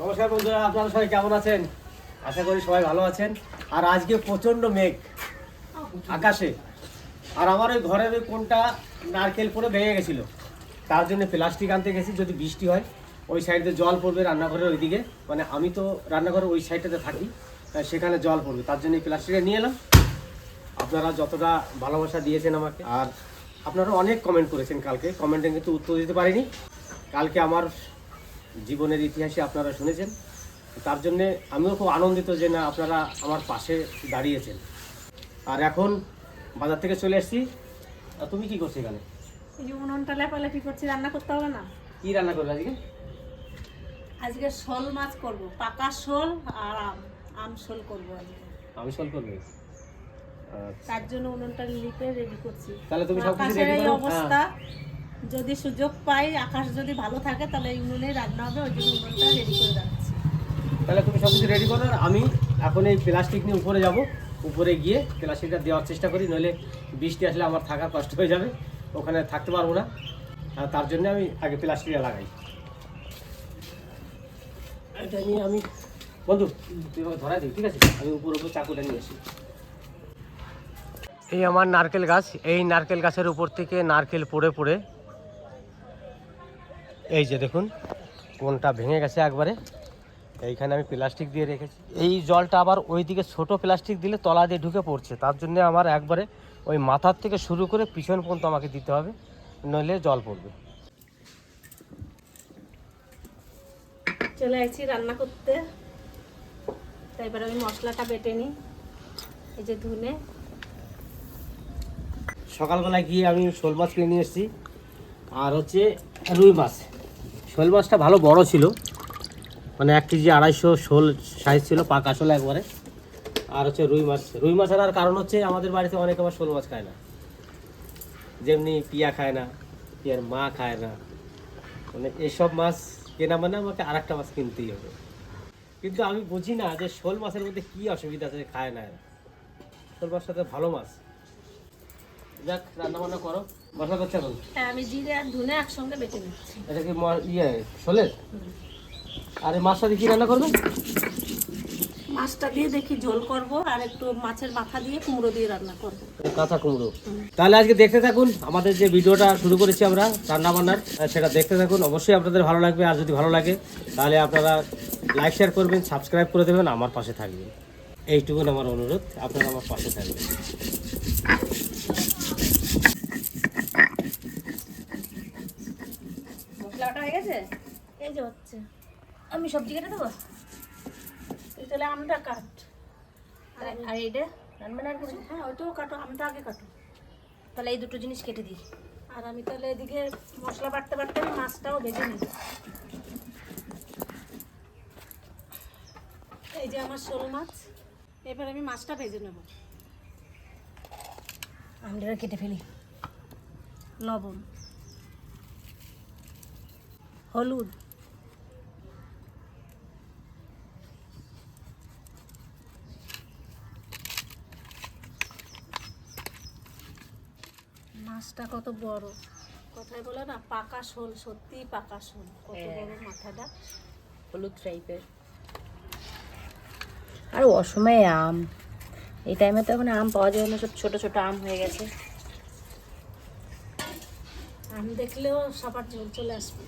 নমস্কার বন্ধুরা, আপনারা সবাই কেমন আছেন? আশা করি সবাই ভালো আছেন। আর আজকে প্রচণ্ড মেঘ আকাশে। আর আমার ওই ঘরের ওই কোনটা নারকেল পরে ভেঙে গেছিল। তার জন্য প্লাস্টিক আনতে গেছি, যদি বৃষ্টি হয়, ওই সাইডে জল পড়বে রান্নাঘরের ওইদিকে। মানে আমি তো রান্নাঘরের ওই সাইডটাতে থাকি সেখানে জল পড়বে। তার জন্য প্লাস্টিকটা নিয়ে এলাম। আপনারা যতটা ভালোবাসা দিয়েছেন আমাকে, আর আপনারা অনেক কমেন্ট করেছেন কালকে। কমেন্টে কিন্তু উত্তর দিতে পারিনি। কালকে আমার জীবনের ইতিহাসে আপনারা শুনেছেন। তার জন্যে আমিও খুব আনন্দিত যে না আপনারা আমার পাশে দাঁড়িয়েছেন। আর এখন বাজার থেকে চলে এসেছি। তুমি কি করছ এখানে? এই যে উনুনটা লেপালেপি করছি রান্না করতে হবে না? কি রান্না করবে আজকে? আজকে শোল মাছ করব পাকা শোল আর আম আম শোল করব আজকে। আমি সল করবে। তার জন্য উনুনটা লিপে রেডি করছি। তাহলে তুমি সব কিছু রেডি করো? অবস্থা। হ্যাঁ। যদি সুযোগ পাই আকাশ যদি ভালো থাকে তাহলে এই উনুনে রান্না হবে ওই জন্য উনুনটা রেডি করে রাখছি। তাহলে তুমি সব কিছু রেডি করো আর আমি এখন এই প্লাস্টিক নিয়ে উপরে যাব। উপরে গিয়ে প্লাস্টিকটা দেওয়ার চেষ্টা করি নইলে বৃষ্টি আসলে আমার থাকা কষ্ট হয়ে যাবে ওখানে থাকতে পারব না। আর তার জন্য আমি আগে প্লাস্টিকটা লাগাই। এটা নিয়ে আমি বন্ধু তুই আমাকে ধরা দিই ঠিক আছে? আমি উপর উপর চাকুটা নিয়ে আসি। এই আমার নারকেল গাছ এই নারকেল গাছের উপর থেকে নারকেল পড়ে পড়ে এই যে দেখুন কোনটা ভেঙে গেছে একবারে। এইখানে আমি প্লাস্টিক দিয়ে রেখেছি। এই জলটা আবার ওইদিকে ছোট প্লাস্টিক দিলে তলা দিয়ে ঢুকে পড়ছে। তার জন্য আমার একবারে ওই মাথার থেকে শুরু করে পিছন পর্যন্ত আমাকে দিতে হবে নইলে জল পড়বে। চলে আসছি রান্না করতে। এবার আমি মশলাটা বেটে নিই। এই যে ধুনে। সকালবেলা গিয়ে আমি শোল মাছ কিনে নিয়ে এসেছি আর হচ্ছে রুই মাছ। শোল মাছটা ভালো বড় ছিল। মানে এক কেজি আড়াইশো শোল সাইজ ছিল, পাকা শোল একবারে। আর হচ্ছে রুই মাছ। রুই মাছ আনার কারণ হচ্ছে আমাদের বাড়িতে অনেকে আবার শোল মাছ খায় না। যেমনি পিয়া খায় না, পিয়ার মা খায় না। মানে এসব মাছ কেনা মানে আমাকে আর একটা মাছ কিনতেই হবে। কিন্তু আমি বুঝি না যে শোল মাছের মধ্যে কি অসুবিধা আছে, খায় না শোল মাছটা ভালো মাছ। যাক রান্না বান্না করো। মশলা করছে এখন হ্যাঁ আমি জিরে আর ধুনে একসঙ্গে বেটে নিচ্ছি। এটা কি ইয়ে শোলের আর এই মাছটা দিয়ে কি রান্না করবে? মাছটা দিয়ে দেখি ঝোল করব আর একটু মাছের মাথা দিয়ে কুমড়ো দিয়ে রান্না করব। কাঁচা কুমড়ো। তাহলে আজকে দেখতে থাকুন আমাদের যে ভিডিওটা শুরু করেছি আমরা রান্না বান্নার সেটা দেখতে থাকুন। অবশ্যই আপনাদের ভালো লাগবে আর যদি ভালো লাগে তাহলে আপনারা লাইক শেয়ার করবেন সাবস্ক্রাইব করে দেবেন আমার পাশে থাকবেন। এইটুকুন আমার অনুরোধ আপনারা আমার পাশে থাকবেন মশলাটা হয়ে গেছে? এই যে হচ্ছে। আমি সবজি কেটে দেবো? তুই তাহলে আমটা কাট। আর এইটা? রান্না আর কিছু? হ্যাঁ ওইটাও কাটো আমটা আগে কাটো। তাহলে এই দুটো জিনিস কেটে দিই। আর আমি তাহলে এদিকে মশলা বাটতে বাটতে আমি মাছটাও ভেজে নিই। এই যে আমার শোল মাছ এবার আমি মাছটা ভেজে নেব। আমরা কেটে ফেলি। লবণ। হলুদ। মাছটা কত বড়? কথায় বলে না পাকা শোল সত্যি পাকা শোল কত হ্যাঁ। বড় মাথাটা। হলুদ টাইপের আর অসময়ে আম। এই টাইমে তো এখন আম পাওয়া যায় না সব ছোট ছোট আম হয়ে গেছে। আম দেখলেও সবার জল চলে আসবে।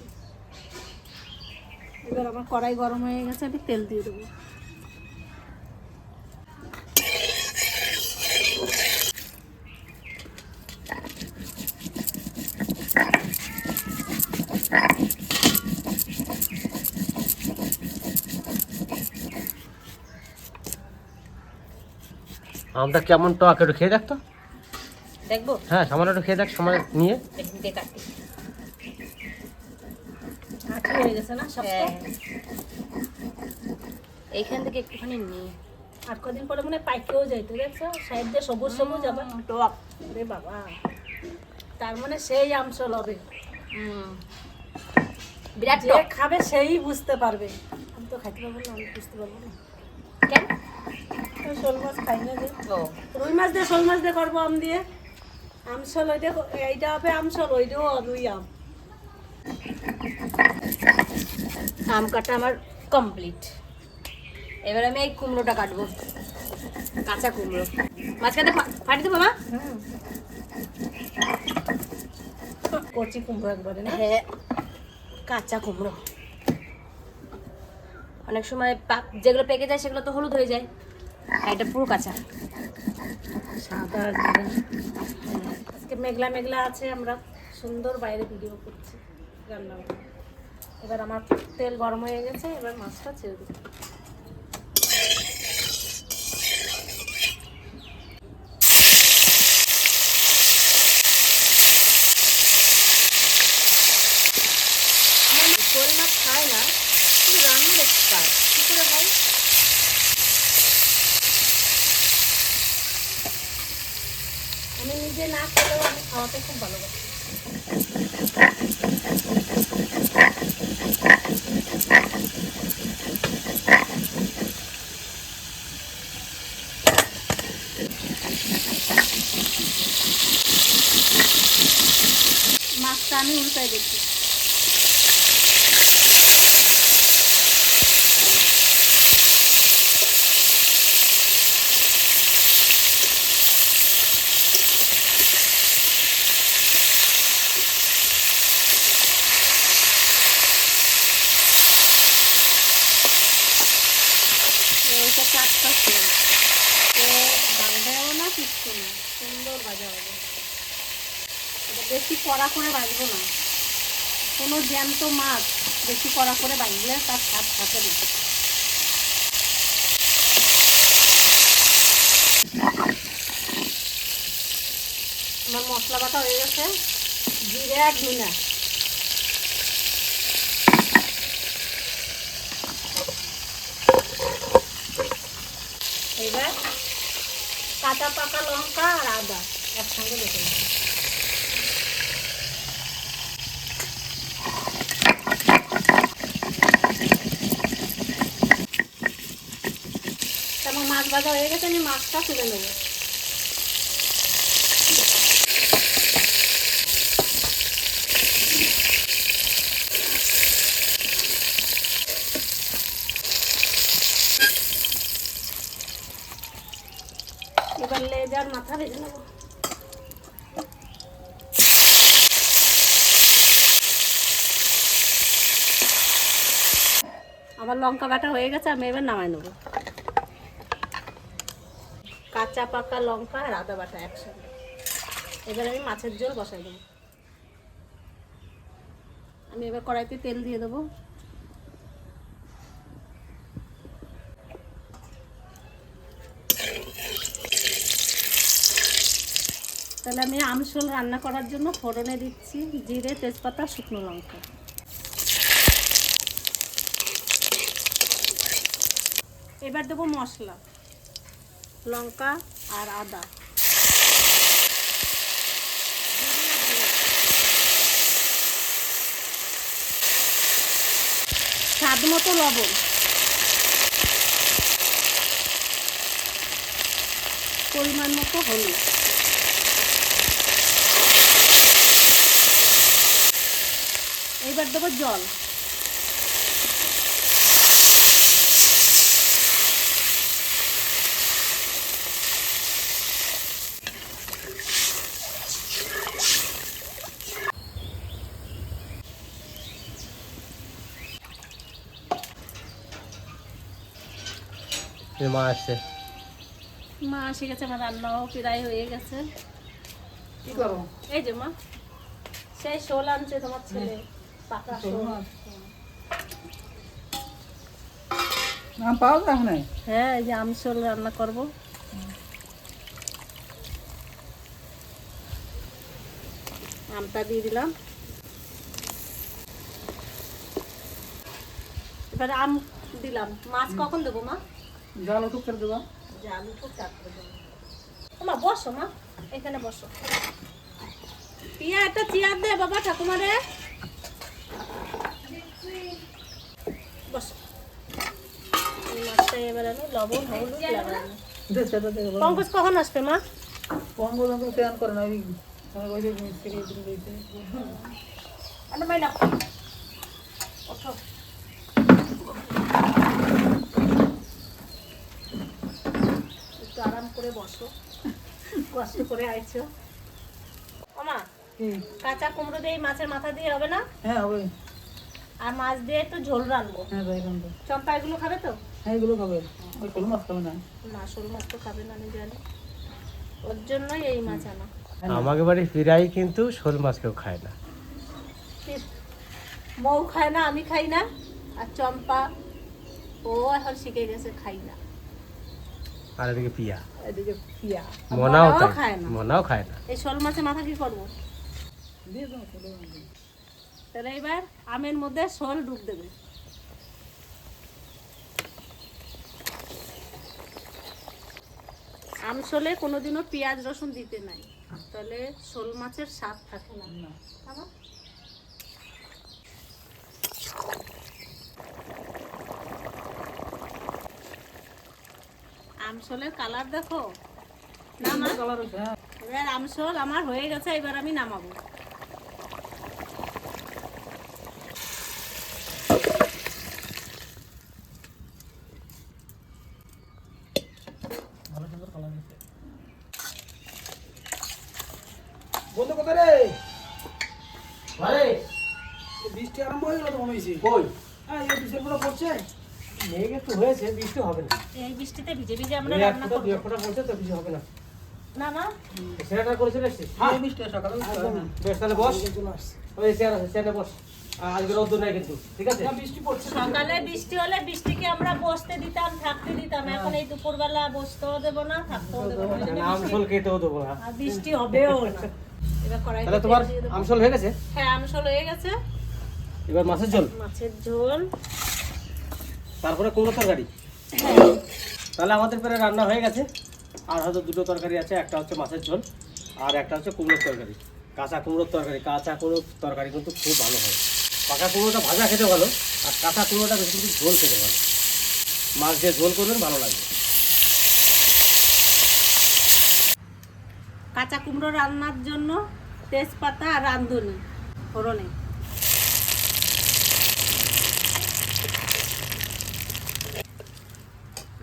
এবার আমার কড়াই গরম হয়ে গেছে আমি তেল দিয়ে দেবো। আমটা কেমন টক একটু খেয়ে দেখতো দেখব? হ্যাঁ সামান্য একটু খেয়ে দেখ সময় নিয়ে এখান থেকে কাটি আঠি হয়ে গেছে না হ্যাঁ। এইখান থেকে একটুখানি নিই আর কদিন পরে মনে পাইকেও যাইতো দেখছ? সাইড দিয়ে সবুজ সবুজ আবার। টক রে বাবা। তার মানে সেই আমসল হবে। বিরাট যে টক। খাবে সেই বুঝতে পারবে। আমি তো খাইতে পারব না আমি বুঝতে পারব না। কেন? শোল মাছ খাই না যে। রুই মাছ দিয়ে শোল মাছ দিয়ে করব আম দিয়ে। আমসল ওইটা এইটা হবে আমসল ওইটাও রুই আম। আম কাটা আমার কমপ্লিট এবার আমি এই কুমড়োটা কাটবো। কাঁচা কুমড়ো। মাঝখানে ফাটি দেবো মা? কচি কুমড়ো একবারে না? হ্যাঁ কাঁচা কুমড়ো। অনেক সময় পাক- যেগুলো পেকে যায় সেগুলো তো হলুদ হয়ে যায়। এটা পুরো কাঁচা। সাদা আজকে মেঘলা মেঘলা আছে আমরা সুন্দর বাইরে ভিডিও করছি। এবার আমার তেল গরম হয়ে গেছে, এবার মাছটা ছেড়ে দেবো না করে হয়? আমি নিজে না খেলেও আমি খাওয়াতে খুব ভালোবাসি। মাছটা আমি উল্টাই দেখি এইটা চারটা সেল বাঁধাও না কিচ্ছু না সুন্দর ভাজা হবে এটা বেশি কড়া করে বাজবো না। কোনো জ্যান্ত মাছ বেশি কড়া করে বাজলে তার স্বাদ থাকে না। আমার মশলা বাটা হয়ে গেছে। জিরে আর ধুনা এবার কাঁচা পাকা লঙ্কা আর আদা একসঙ্গে বেটে নেব তেমন মাছ ভাজা হয়ে গেছে, আমি মাছটা তুলে নেব। এবার লেজার মাথা ভেজে নেব। আমার লঙ্কা বাটা হয়ে গেছে, আমি এবার নামাই নেব। কাঁচা পাকা লঙ্কা আর আদা বাটা একসঙ্গে। এবার আমি মাছের ঝোল বসাই দেবো। আমি এবার কড়াইতে তেল দিয়ে দেবো। তাহলে আমি আমসোল রান্না করার জন্য ফোড়নে দিচ্ছি জিরে, তেজপাতা, শুকনো লঙ্কা। এবার দেবো মশলা। লঙ্কা আর আদা। স্বাদ মতো লবণ। পরিমাণ মতো হলুদ। এইবার দেবো জল। মা আসছে। মা এসে গেছে আমার রান্নাও প্রায় হয়ে গেছে। কি করো? এই যে মা সেই শোল আনছে তোমার ছেলে পাকা শোল। আম পাওয়া যায় না হ্যাঁ এই যে আম শোল রান্না করব। আমটা দিয়ে দিলাম। এবারে আম দিলাম। মাছ কখন দেবো মা? জল উঠুক করে দেবো। জাল তো চাপড়ে দেবো। মা বসো মা এখানে বসো। টিয়া একটা চেয়ার দে বাবা ঠাকুমারে। বসো। এই মাছটা এবার আমি লবণ হলুদ লাগাবো। দেশে তো পঙ্কজ কখন আসবে মা? পঙ্গু রঙ স্নান করে না? ওই আমার ওই মিস্ত্রি দিন মাইনা। করে বসো। কষ্ট করে আইছো। ওমা কাঁচা কুমড়ো দিয়ে মাছের মাথা দিয়ে হবে না? হ্যাঁ হবে। আর মাছ দিয়ে একটু ঝোল রাখব হ্যাঁ এখন তো চম্পা এগুলো খাবে তো? হ্যাঁ এগুলো খাবে। ওই কোনো মাছ খাবে না? না শোল মাছ তো খাবে না আমি জানি। ওর জন্যই এই মাছ আনা। আমাকে বাড়ি ফিরাই কিন্তু শোল মাছ কেউ খায় না। ঠিক। মৌ খায় না আমি খাই না। আর চম্পা ও এখন শিখে গেছে খাই না। আর এদিকে পিয়া। এদিকে পিয়া। মনাও খায় না। মনাও খায় না। এই শোল মাছের মাথা কি করব। তাহলে এবার আমের মধ্যে শোল ডুব দেবে। আম শোলে কোনোদিনও পেঁয়াজ রসুন দিতে নাই। তাহলে শোল মাছের স্বাদ থাকে না। আমসলের কালার দেখো? এবার আমসল আমার হয়ে গেছে এবার আমি নামাবো। ভালো সুন্দর কালার হচ্ছে বন্ধু কোথায় রে? আরে বৃষ্টি আরম্ভ হয়ে গেল তো মনে হয়েছে কই? হ্যাঁ এই পুরো পড়ছে। মেঘ একটু হয়েছে বৃষ্টি হবে না। এই বৃষ্টিতে ভিজে ভিজে আমরা রান্না করব দুই ফোঁটা পড়ছে তো কিছু হবে না। না না। সেটা করে চলে এসছিস হ্যাঁ বৃষ্টি সকালে বেশ তাহলে বস। ওই চেয়ার আছে চেয়ারে বস আজকে রোদ্দুর নাই কিন্তু ঠিক আছে? বৃষ্টি পড়ছে সকালে বৃষ্টি হলে বৃষ্টিকে আমরা বসতে দিতাম থাকতে দিতাম। এখন এই দুপুরবেলা বসতেও দেবো না থাকতেও দেবো না। দেবো না। বৃষ্টি হবেও না। এবার তাহলে তোমার। আমসল হয়ে গেছে? হ্যাঁ আমসল হয়ে গেছে। এবার মাছের ঝোল? মাছের ঝোল। তারপরে কুমড়ো তরকারি। তাহলে আমাদের পরে রান্না হয়ে গেছে। আর হয়তো দুটো তরকারি আছে, একটা হচ্ছে মাছের ঝোল, আর একটা হচ্ছে কুমড়োর তরকারি। কাঁচা কুমড়োর তরকারি, কাঁচা কুমড়োর তরকারি কিন্তু খুব ভালো হয়। পাকা কুমড়োটা ভাজা খেতে ভালো, আর কাঁচা কুমড়োটা বেশি কিন্তু ঝোল খেতে ভালো। মাছ দিয়ে ঝোল করবেন, ভালো লাগবে। কাঁচা কুমড়ো রান্নার জন্য তেজপাতা আর রাঁধুনি, ফোড়নে।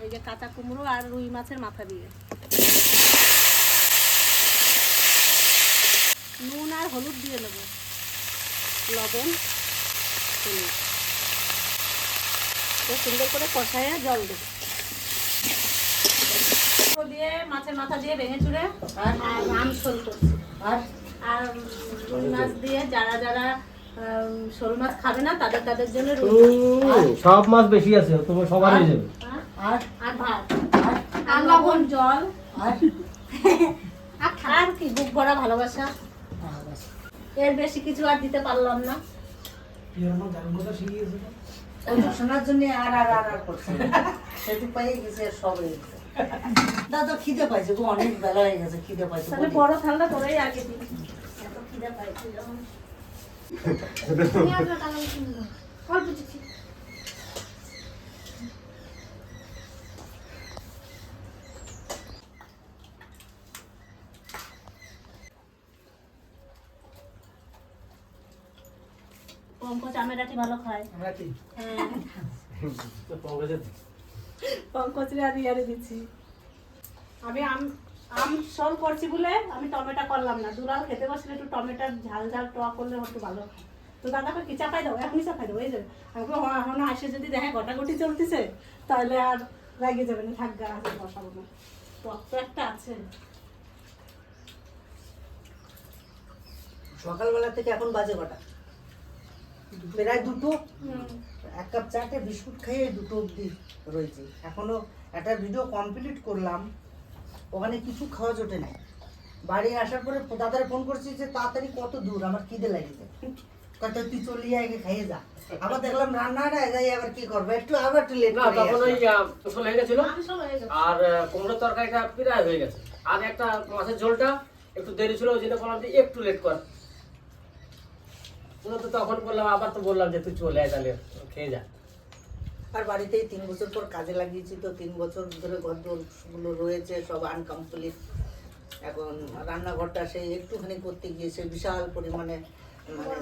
এই যে কাঁচা কুমড়ো আর রুই মাছের মাথা দিয়ে। নুন আর হলুদ দিয়ে নেব। লবণ হলুদ। সুন্দর করে কষাইয়া জল দেবো। দিয়ে মাছের মাথা দিয়ে ভেঙে চুড়ে আর আম শোল করছি। আর? আর রুই মাছ দিয়ে যারা যারা শোল মাছ খাবে না তাদের তাদের জন্য সব মাছ বেশি আছে তোমার সবার হয়ে যাবে? আর আর ভাত। আর লবণ। জল আর আর কি বুক ভরা ভালোবাসা। এর বেশি কিছু আর দিতে পারলাম না। শোনার জন্য আর আর আর আর করছে সেটু পাইয়ে গেছে সব দাদা খিদে পাইছে গো অনেক বেলা হয়ে গেছে খিদে পাইছে তাহলে বড় থালটা করেই আগে দিই। এত খিদে পাইছি যখন। ভালো খায় হ্যাঁ। কংগ্রেসের পঙ্কজ রে আর ইয়ারে দিচ্ছি। আমি আম আম সল করছি বলে আমি টমেটো করলাম না। দুলাল খেতে বসলে একটু টমেটোর ঝাল ঝাল টক করলে একটু ভালো। তো দাদাকে কি চাপাই দাও? এখনই চাপাই দাও এই যে। আমি বললাম, "হ্যাঁ, আসে যদি দেখে গটাগটি চলতেছে তাহলে আর লাগিয়ে যাবে না থাক গা আছে বসাবো না। টক তো একটা আছে। সকালবেলা থেকে এখন বাজে কটা? প্রায় দুটো। এক কাপ চাটে বিস্কুট খেয়ে দুটো অবধি রয়েছে। এখনও একটা ভিডিও কমপ্লিট করলাম। ওখানে কিছু খাওয়া জোটে নাই। বাড়ি আসার পরে দাদারে ফোন করছি যে তাড়াতাড়ি কত দূর? আমার খিদে লাগিছে। কত তুই চলিয়ে আগে খাইয়ে যা। আবার দেখলাম রান্নাটা যাই আবার কি করব? একটু আবার একটু লেট না তখন ওই ফসল হয়ে গেছিল। আর কুমড়োর তরকারিটা প্রায় হয়ে গেছে। আর একটা মাছের ঝোলটা একটু দেরি ছিল ওই জন্য বললাম যে একটু লেট কর। তো তো তখন বললাম, আবার তো বললাম যে তুই চলে আয় তাহলে, খেয়ে যা। আর বাড়িতেই তিন বছর পর কাজে লাগিয়েছি তো, তিন বছর ধরে ঘরগুলো রয়েছে, সব আনকমপ্লিট। এখন রান্নাঘরটা সেই একটুখানি করতে গিয়ে সে বিশাল পরিমাণে মানে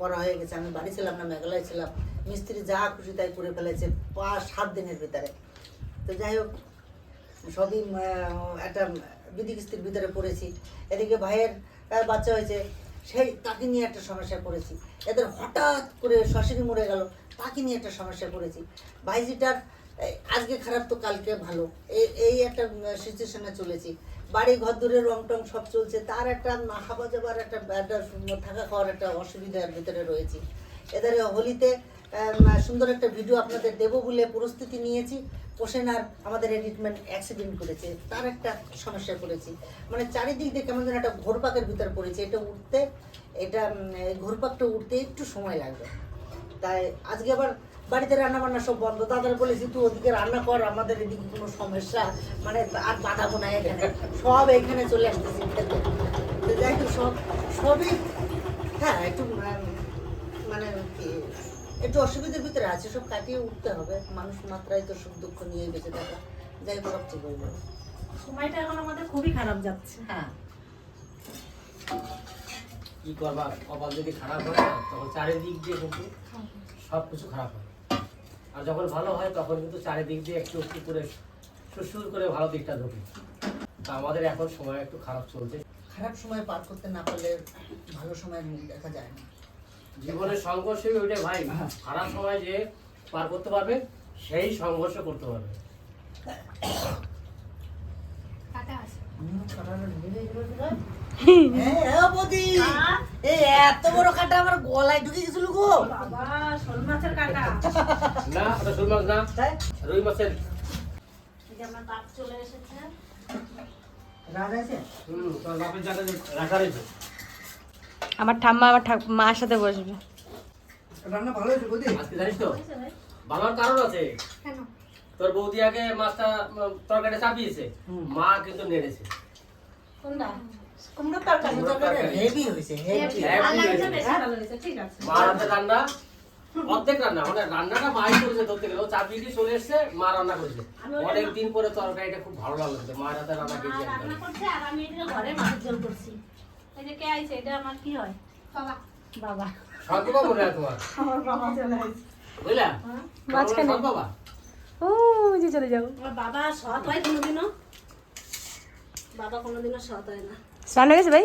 করা হয়ে গেছে। আমি বাড়ি ছিলাম না, মেঘালয় ছিলাম। মিস্ত্রি যা খুশি তাই করে ফেলেছে, পাঁচ, সাত দিনের ভিতরে। তো যাই হোক, সবই একটা বিধি কিস্তির ভিতরে পড়েছি। এদিকে ভাইয়ের বাচ্চা হয়েছে। সেই, তাকে নিয়ে একটা সমস্যা করেছি এদের হঠাৎ করে শাশুড়ি মরে গেল, তাকে নিয়ে একটা সমস্যা করেছি ভাইজিটার আজকে খারাপ তো কালকে ভালো। এই একটা সিচুয়েশনে চলেছি। বাড়ি, ঘর দূরে রং টং সব চলছে। তার একটা না খাওয়া যাবার একটা থাকা খাওয়ার একটা অসুবিধার ভিতরে রয়েছি। এদের হোলিতে সুন্দর একটা ভিডিও আপনাদের দেবো বলে প্রস্তুতি নিয়েছি। পোষেনার আমাদের এডিটমেন্ট অ্যাক্সিডেন্ট করেছে, তার একটা সমস্যা করেছি। মানে চারিদিক দিয়ে কেমন যেন একটা ঘোরপাকের ভিতর পড়েছে, এটা উঠতে, এটা ঘোরপাকটা উঠতে একটু সময় লাগবে। তাই আজকে আবার বাড়িতে রান্না বান্না সব বন্ধ। দাদার বলেছি তুই ওদিকে রান্না কর, আমাদের এদিকে কোনো সমস্যা মানে আর বাঁধাবো না এখানে। সব এখানে চলে আসতেছি। তো যাই সব, সবই হ্যাঁ একটু মানে কি একটু অসুবিধার ভিতরে আছে সব কাটিয়ে উঠতে হবে। মানুষ মাত্রায় তো সুখ দুঃখ নিয়ে বেঁচে থাকা। যাই হোক সব ঠিক হয়ে যাবে সময়টা এখন আমাদের খুবই খারাপ যাচ্ছে। হ্যাঁ। কি করবা? কপাল যদি খারাপ হয় তখন চারিদিক দিয়ে কিন্তু সব কিছু খারাপ হয়। আর যখন ভালো হয় তখন কিন্তু চারিদিক দিয়ে একটু একটু করে সুর করে ভালো দিকটা ঢোকে। তা আমাদের এখন সময় একটু খারাপ চলছে। খারাপ সময় পার করতে না পারলে ভালো সময়ের মুখ দেখা যায় না। জীবনের সংঘর্ষই ওইটাই ভাই খারাপ সময় যে পার করতে পারবে সেই সংঘর্ষ করতে পারবে? হ্যাঁ, এত বড় কাটা আমার গলায় ঢুকে গেছিল গো। বাবা শোল মাছের কাটা। না ওটা শোল মাছ না রুই মাছের। এই যে আমার বাপ চলে এসেছে। রাজ আছে? হুম তোমার বাপের জায়গায় রাখা রয়েছে। আমার ঠাম্মা আমার মার সাথে বসবে। রান্না ভালো হয়েছে বৌদি? আজকে জানিস তো ভালোর কারণ আছে। কেন? তোর বৌদি আগে মাছটা চাপিয়েছে মা কিন্তু নেড়েছে। কোনটা? তরকারি। হেভি হয়েছে হেভি ঠিক আছে। রান্না অর্ধেক রান্না। মানে রান্নাটা মাই করেছে ধরতে গেলে। ও চাপিয়ে দিয়ে চলে এসছে মা রান্না করেছে। অনেক দিন পরে তরকারিটা খুব ভালো লাগল। রান্না মা খেয়েছি রান্না করছে আর আমি ঘরে মাছের ঝোল করছি। এই যে কে আইছে এটা আমার কি হয়? বাবা। বাবা। সৎ বাবা তোমার? আমার বাবা চলে আইছে। বুঝলা? মাঝখানে। বাবা ও যে চলে যাব আমার বাবা সৎ হয় কোনোদিনও। বাবা কোনোদিনও সৎ হয় না। স্নান হয়ে গেছে ভাই?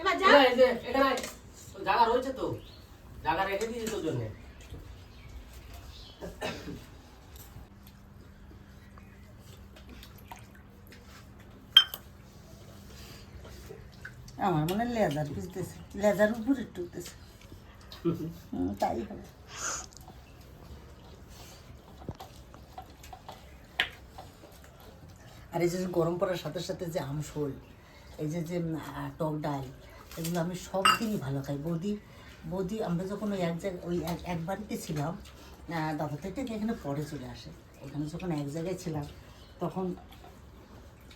এবার যা। এই যে এখানে জায়গা রয়েছে তো? জায়গা রেখে দিয়েছি তোর জন্য। আমার মনে হয় লেজার বুঝতেছে, লেজার উপরে টুকতেছে তাই হবে। আর এই যে গরম পড়ার সাথে সাথে যে আমশোল, এই যে যে টক ডাল, এগুলো আমি সব দিনই ভালো খাই। বৌদি বৌদি, আমরা যখন ওই এক জায়গায় ওই এক- বাড়িতে ছিলাম দাদা থেকে এখানে পরে চলে আসে। ওখানে যখন এক জায়গায় ছিলাম, তখন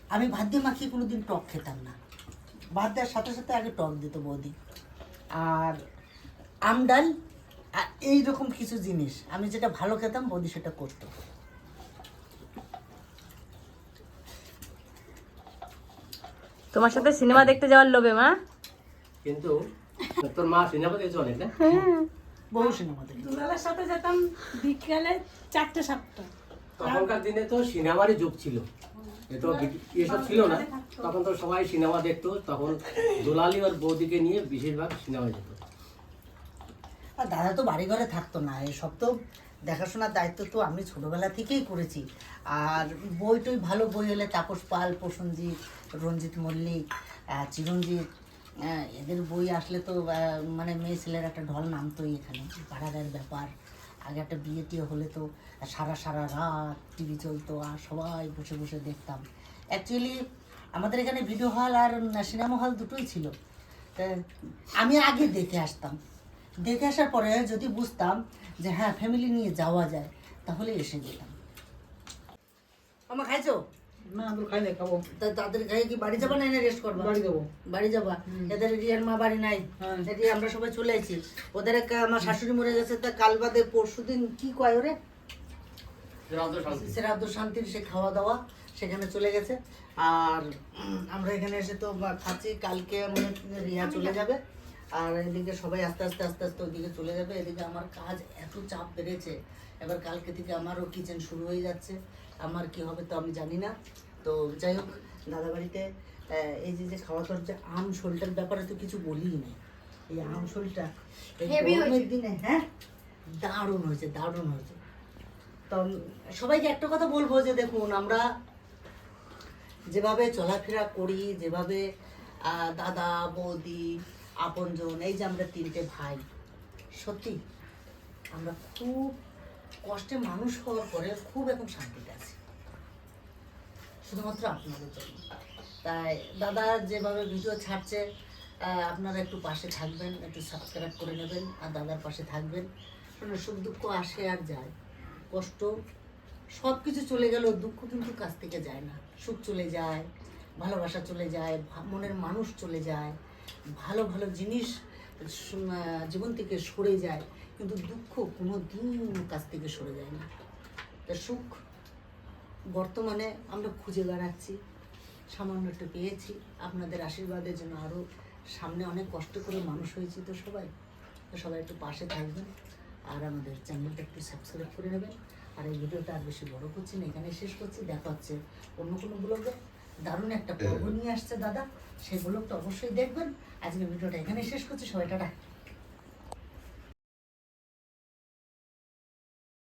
আমি ভাত দিয়ে মাখিয়ে কোনো দিন টক খেতাম না। ভাত দেওয়ার সাথে সাথে আগে টক দিত বৌদি। আর আম ডাল আর এইরকম কিছু জিনিস। আমি যেটা ভালো খেতাম বৌদি সেটা করতো। তোমার সাথে সিনেমা দেখতে যাওয়ার লোভে মা? কিন্তু তোর মা সিনেমা দেখেছ অনেক না? বহু সিনেমা দেখি দুলালের সাথে যেতাম বিকালে চারটে সাতটা। তখনকার দিনে তো সিনেমারই যুগ ছিল। তো এসব ছিল না। তখন তো সবাই সিনেমা দেখতো, তখন দুলালি আর বৌদিকে নিয়ে বেশিরভাগ সিনেমা যেত। আর দাদা তো বাড়ি ঘরে থাকতো না, এসব তো দেখাশোনার দায়িত্ব তো আমি ছোটবেলা থেকেই করেছি। আর বই টই ভালো বই হলে তাপস পাল প্রসঞ্জিৎ রঞ্জিত মল্লিক চিরঞ্জিত এদের বই আসলে তো মানে মেয়ে ছেলের একটা ঢল নামতোই এখানে পাড়াগার ব্যাপার। আগে একটা বিয়ে টিয়ে হলে তো সারা সারা রাত টিভি চলতো আর সবাই বসে বসে দেখতাম। অ্যাকচুয়ালি আমাদের এখানে ভিডিও হল আর সিনেমা হল দুটোই ছিল। তা আমি আগে দেখে আসতাম। দেখে আসার পরে যদি বুঝতাম যে হ্যাঁ ফ্যামিলি নিয়ে যাওয়া যায়, তাহলে এসে যেতাম। আমার খাইছো? না তো খাই নাই খাব। তা তাদের গায়ে কি বাড়ি যাবা না এনে রেস্ট করবা? বাড়ি যাব। বাড়ি যাবা? এদের রিয়ার মা বাড়ি নাই। এটি আমরা সবাই চলে আইছি। ওদের আমার শাশুড়ি মরে গেছে তা কাল বাদে পরশু দিন কি কয় ওরে? শ্রীরামচন্দ্র শান্তির সে খাওয়া দাওয়া সেখানে চলে গেছে। আর আমরা এখানে এসে তো খাচ্ছি কালকে মানে রিয়া চলে যাবে। আর এদিকে সবাই আস্তে আস্তে আস্তে আস্তে ওইদিকে চলে যাবে। এদিকে আমার কাজ এত চাপ বেড়েছে। এবার কালকে থেকে আমারও কিচেন শুরু হয়ে যাচ্ছে। আমার কি হবে তো আমি জানি না। তো যাই হোক দাদা বাড়িতে এই যে যে খাওয়া দাওয়ার যে আম শোলটার ব্যাপারে তো কিছু বলিই নাই এই আম শোলটা গরমের দিনে হ্যাঁ দারুণ হয়েছে দারুণ হয়েছে। তো সবাইকে একটা কথা বলব যে দেখুন আমরা যেভাবে চলাফেরা করি যেভাবে আহ, দাদা বৌদি আপনজন এই যে আমরা তিনটে ভাই সত্যি আমরা খুব কষ্টে মানুষ হওয়ার পরে খুব এখন শান্তিতে আছি। শুধুমাত্র আপনাদের জন্য। তাই দাদা যেভাবে ভিডিও ছাড়ছে আপনারা একটু পাশে থাকবেন, একটু সাবস্ক্রাইব করে নেবেন, আর দাদার পাশে থাকবেন। কারণ সুখ দুঃখ আসে আর যায়। কষ্ট সব কিছু চলে গেল দুঃখ কিন্তু কাছ থেকে যায় না। সুখ চলে যায়, ভালোবাসা চলে যায় মনের মানুষ চলে যায়, ভালো ভালো জিনিস জীবন থেকে সরে যায়। কিন্তু দুঃখ কোনো দিন কাছ থেকে সরে যায় না। তা সুখ বর্তমানে আমরা খুঁজে বেড়াচ্ছি সামান্য একটু পেয়েছি। আপনাদের আশীর্বাদের জন্য আরও সামনে অনেক কষ্ট করে মানুষ হয়েছি তো সবাই। তো সবাই একটু পাশে থাকবেন আর আমাদের চ্যানেলটা একটু সাবস্ক্রাইব করে নেবেন। আর এই ভিডিওটা আর বেশি বড় করছি না এখানে শেষ করছি। দেখা হচ্ছে অন্য কোনো ব্লগে দারুণ একটা পর্ব নিয়ে আসছে দাদা সেই ব্লগটা অবশ্যই দেখবেন। আজকে ভিডিওটা এখানে শেষ করছি। সবাই টাটা।